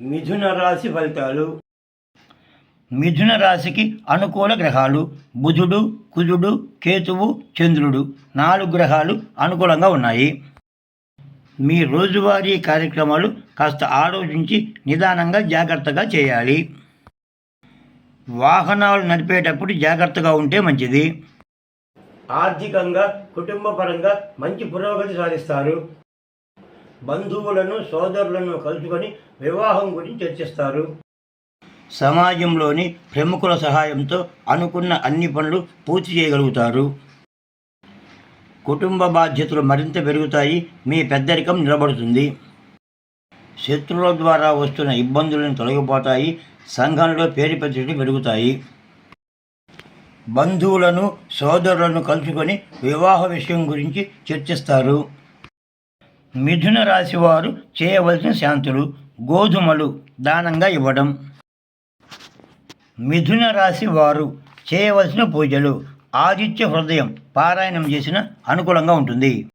మిథున రాశి ఫలితాలు? మిథున రాశికి అనుకూల గ్రహాలు బుధుడు కుజుడు కేతువు చంద్రుడు నాలుగు గ్రహాలు అనుకూలంగా ఉన్నాయి. మీ రోజువారీ కార్యక్రమాలు కాస్త ఆలోచించి నిదానంగా జాగ్రత్తగా చేయాలి. వాహనాలు నడిపేటప్పుడు జాగ్రత్తగా ఉంటే మంచిది. ఆర్థికంగా కుటుంబపరంగా మంచి పురోగతి సాధిస్తారు. బంధువులను సోదరులను కలుసుకొని వివాహం గురించి చర్చిస్తారు. సమాజంలోని ప్రముఖుల సహాయంతో అనుకున్న అన్ని పనులు పూర్తి చేయగలుగుతారు. కుటుంబ బాధ్యతలు మరింత పెరుగుతాయి. మీ పెద్దరికం నిలబడుతుంది. శత్రువుల ద్వారా వస్తున్న ఇబ్బందులను తొలగిపోతాయి. సంఘంలో పేరు ప్రతిష్టలు పెరుగుతాయి. బంధువులను సోదరులను కలుసుకొని వివాహ విషయం గురించి చర్చిస్తారు. మిథున రాశి వారు చేయవలసిన శాంతులు గోధుమలు దానంగా ఇవ్వడం. మిథున రాశి వారు చేయవలసిన పూజలు ఆదిత్య హృదయం పారాయణం చేసిన అనుకూలంగా ఉంటుంది.